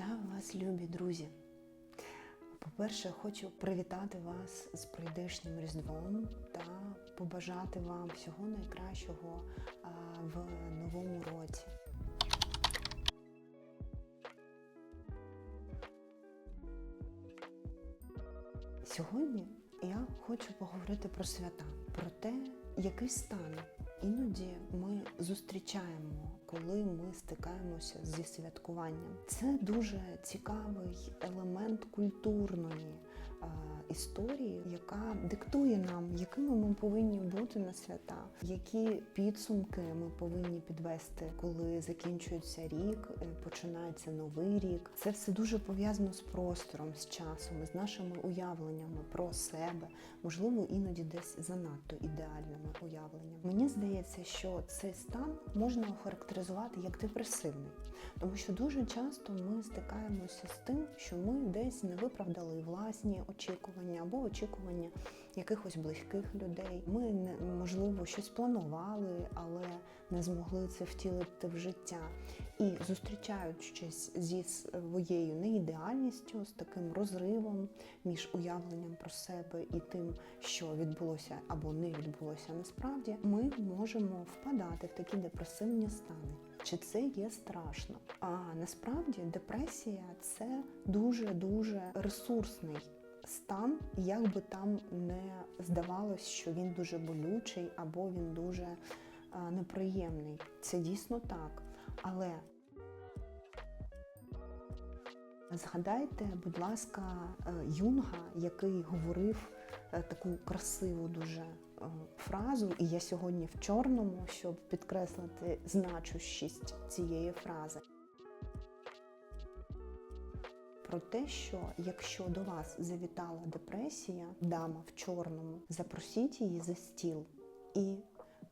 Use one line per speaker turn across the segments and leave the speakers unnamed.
Вітаю вас, любі друзі! По-перше, хочу привітати вас з прийдешнім Різдвом та побажати вам всього найкращого в новому році. Сьогодні я хочу поговорити про свята, про те, який стан іноді ми зустрічаємо, коли ми стикаємося зі святкуванням. Це дуже цікавий елемент культурної історії, яка диктує нам, якими ми повинні бути на свята, які підсумки ми повинні підвести, коли закінчується рік, е, починається новий рік. Це все дуже пов'язано з простором, з часом, з нашими уявленнями про себе, можливо, іноді десь занадто ідеальними уявленнями. Мені здається, що цей стан можна охарактеризувати як депресивний, тому що дуже часто ми стикаємося з тим, що ми десь не виправдали власні очікування або очікування якихось близьких людей. Ми можливо щось планували, але не змогли це втілити в життя. І зустрічаючись зі своєю неідеальністю, з таким розривом між уявленням про себе і тим, що відбулося або не відбулося насправді, ми можемо впадати в такі депресивні стани. Чи це є страшно? А насправді депресія це дуже дуже ресурсний стан, як би там не здавалось, що він дуже болючий або він дуже а, неприємний. Це дійсно так. Але згадайте, будь ласка, е, Юнга, який говорив е, таку красиву дуже е, фразу, і я сьогодні в чорному, щоб підкреслити значущість цієї фрази. Про те, що якщо до вас завітала депресія, дама в чорному, запросіть її за стіл і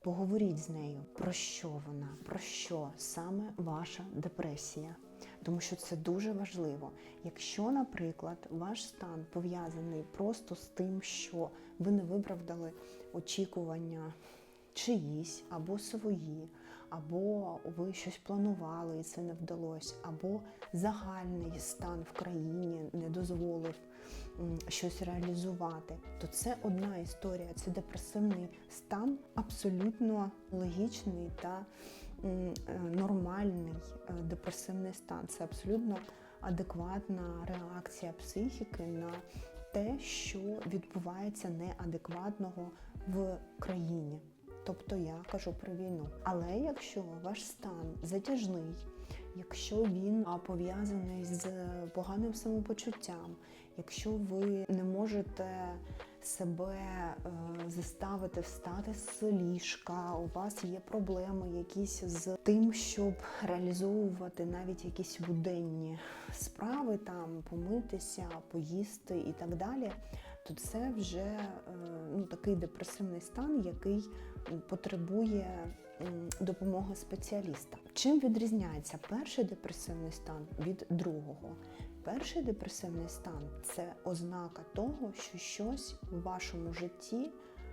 поговоріть з нею, про що вона, про що саме ваша депресія. Тому що це дуже важливо. Якщо, наприклад, ваш стан пов'язаний просто з тим, що ви не виправдали очікування чиїсь або свої, або ви щось планували і це не вдалося, або загальний стан в країні не дозволив щось реалізувати, то це одна історія. Це депресивний стан, абсолютно логічний та е, нормальний е, депресивний стан. Це абсолютно адекватна реакція психіки на те, що відбувається неадекватного в країні. Тобто я кажу про війну. Але якщо ваш стан затяжний, якщо він пов'язаний з поганим самопочуттям, якщо ви не можете себе е, заставити встати з ліжка, у вас є проблеми якісь з тим, щоб реалізовувати навіть якісь буденні справи, там помитися, поїсти і так далі, то це вже е, ну, такий депресивний стан, який потребує допомоги спеціаліста. Чим відрізняється перший депресивний стан від другого? Перший депресивний стан це ознака того, що щось у вашому житті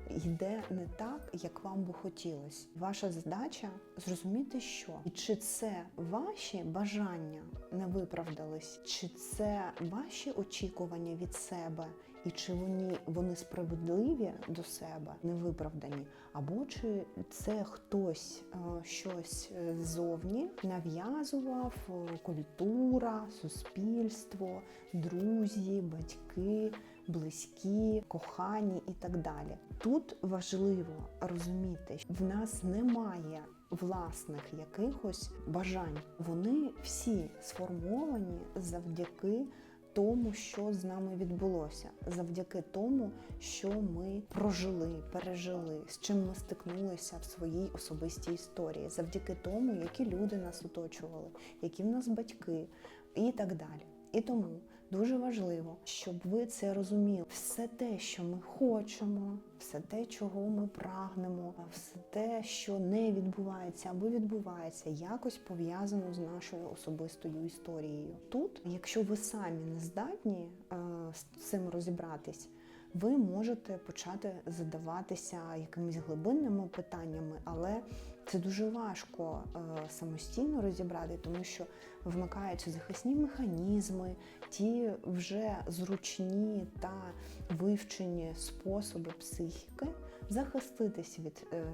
йде не так, як вам би хотілося. Ваша задача зрозуміти, що. І чи це ваші бажання не виправдались, чи це ваші очікування від себе, і чи вони, вони справедливі до себе, не виправдані, або чи це хтось е, щось е, ззовні нав'язував, е, культура, суспільство, друзі, батьки близькі, кохані і так далі. Тут важливо розуміти, що в нас немає власних якихось бажань. Вони всі сформовані завдяки. Тому, що з нами відбулося, завдяки тому, що ми прожили, пережили, з чим ми стикнулися в своїй особистій історії, завдяки тому, які люди нас оточували, які в нас батьки і так далі. І тому дуже важливо, щоб ви це розуміли. Все те, що ми хочемо, все те, чого ми прагнемо, все те, що не відбувається або відбувається, якось пов'язано з нашою особистою історією. Тут, якщо ви самі не здатні е, з цим розібратись, ви можете почати задаватися якимись глибинними питаннями, але це дуже важко е, самостійно розібрати, тому що вмикаються захисні механізми, ті вже зручні та вивчені способи психіки захиститись від е,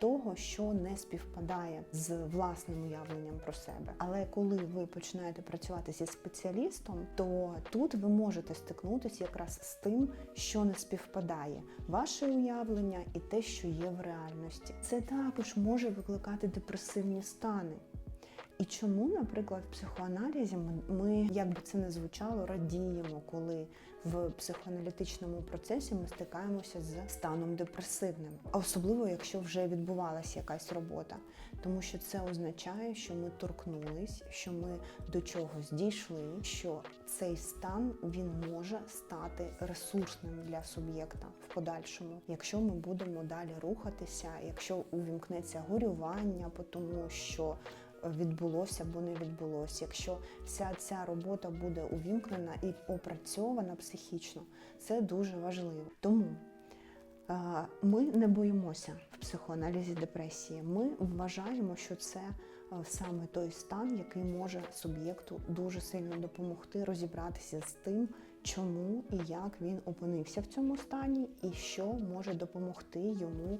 того, що не співпадає з власним уявленням про себе. Але коли ви починаєте працювати зі спеціалістом, то тут ви можете стикнутися якраз з тим, що не співпадає, ваше уявлення і те, що є в реальності. Це також може викликати депресивні стани. І чому, наприклад, в психоаналізі ми, як би це не звучало, радіємо, коли в психоаналітичному процесі ми стикаємося з станом депресивним, особливо якщо вже відбувалася якась робота, тому що це означає, що ми торкнулись, що ми до чогось дійшли, що цей стан він може стати ресурсним для суб'єкта в подальшому, якщо ми будемо далі рухатися, якщо увімкнеться горювання, тому що відбулося або не відбулося. Якщо вся ця робота буде увімкнена і опрацьована психічно, це дуже важливо. Тому е, ми не боїмося в психоаналізі депресії. Ми вважаємо, що це е, саме той стан, який може суб'єкту дуже сильно допомогти розібратися з тим, чому і як він опинився в цьому стані, і що може допомогти йому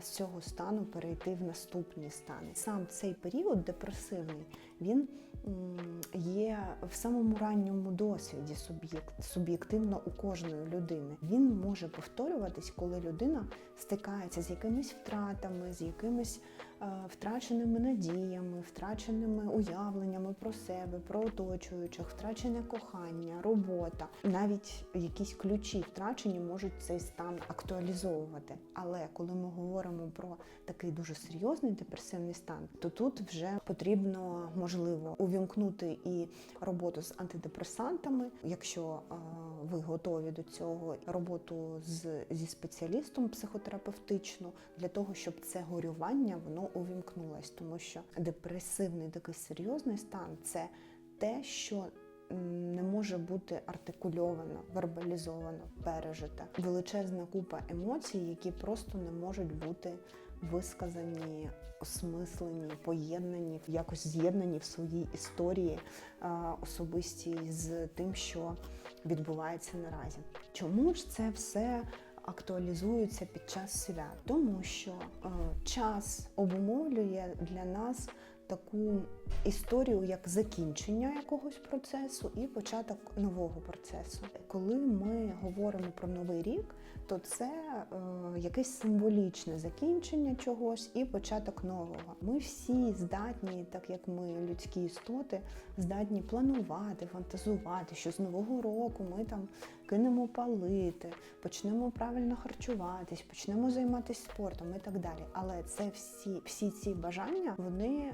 з цього стану перейти в наступні стани. Сам цей період депресивний він є в самому ранньому досвіді суб'єкт суб'єктивно у кожної людини. Він може повторюватись, коли людина стикається з якимись втратами, з якимись е, втраченими надіями, втраченими уявленнями про себе, про оточуючих, втрачене кохання, робота. Навіть якісь ключі втрачені можуть цей стан актуалізовувати. Але коли ми говоримо про такий дуже серйозний депресивний стан, то тут вже потрібно можливо увімкнути і роботу з антидепресантами, якщо е, ви готові до цього, роботу з зі спеціалістом психотерапевтичну для того, щоб це горювання воно увімкнулось, тому що депресивний такий серйозний стан це те, що не може бути артикульовано, вербалізовано, пережите. Величезна купа емоцій, які просто не можуть бути висказані, осмислені, поєднані, якось з'єднані в своїй історії а, особистій з тим, що відбувається наразі. Чому ж це все? Актуалізується під час свят, тому що е, час обумовлює для нас таку історію, як закінчення якогось процесу і початок нового процесу. Коли ми говоримо про новий рік, то це е, якесь символічне закінчення чогось і початок нового. Ми всі здатні, так як ми людські істоти, здатні планувати, фантазувати, що з нового року ми там кинемо палити, почнемо правильно харчуватись, почнемо займатися спортом і так далі. Але це всі, всі ці бажання вони е,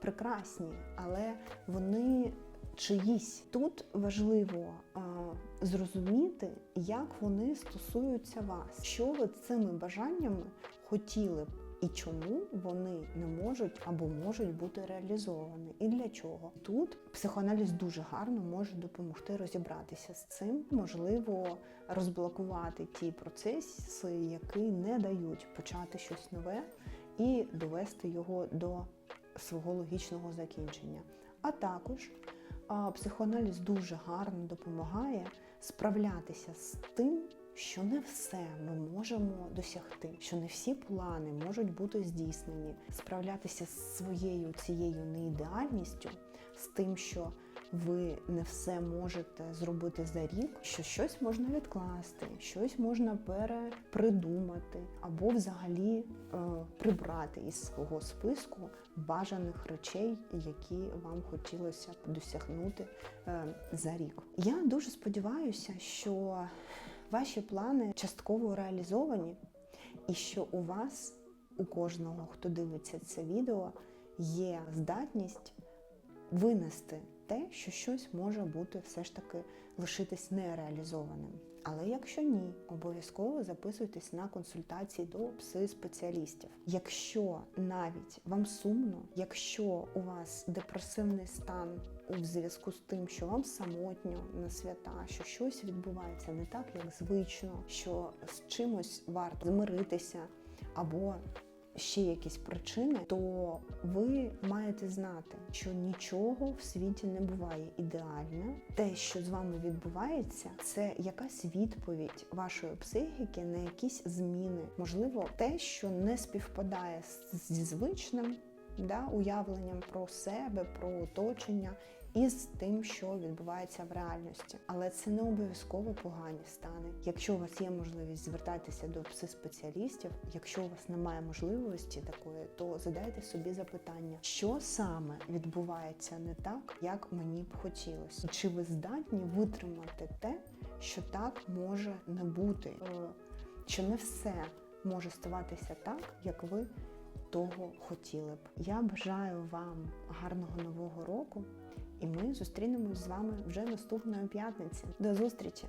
прекрасні, але вони чиїсь. Тут важливо а, зрозуміти, як вони стосуються вас, що ви цими бажаннями хотіли б. І чому вони не можуть або можуть бути реалізовані, і для чого тут психоаналіз дуже гарно може допомогти розібратися з цим, можливо, розблокувати ті процеси, які не дають почати щось нове і довести його до свого логічного закінчення. А також психоаналіз дуже гарно допомагає справлятися з тим, що не все ми можемо досягти, що не всі плани можуть бути здійснені, справлятися з своєю цією неідеальністю, з тим, що ви не все можете зробити за рік, що щось можна відкласти, щось можна перепридумати, або взагалі е, прибрати із свого списку бажаних речей, які вам хотілося б досягнути е, за рік. Я дуже сподіваюся, що ваші плани частково реалізовані, і що у вас, у кожного, хто дивиться це відео, є здатність винести те, що щось може бути все ж таки лишитись нереалізованим. Але якщо ні, обов'язково записуйтесь на консультації до пси-спеціалістів. Якщо навіть вам сумно, якщо у вас депресивний стан у зв'язку з тим, що вам самотньо на свята, що щось відбувається не так, як звично, що з чимось варто змиритися або ще якісь причини, то ви маєте знати, що нічого в світі не буває ідеально. Те, що з вами відбувається, це якась відповідь вашої психіки на якісь зміни. Можливо, те, що не співпадає зі звичним да, уявленням про себе, про оточення. І з тим, що відбувається в реальності, але це не обов'язково погані стани. Якщо у вас є можливість звертатися до психспеціалістів, якщо у вас немає можливості такої, то задайте собі запитання, що саме відбувається не так, як мені б хотілося. Чи ви здатні витримати те, що так може не бути? Е, Що не все може ставатися так, як ви того хотіли б. Я бажаю вам гарного нового року, і ми зустрінемось з вами вже наступної п'ятниці. До зустрічі!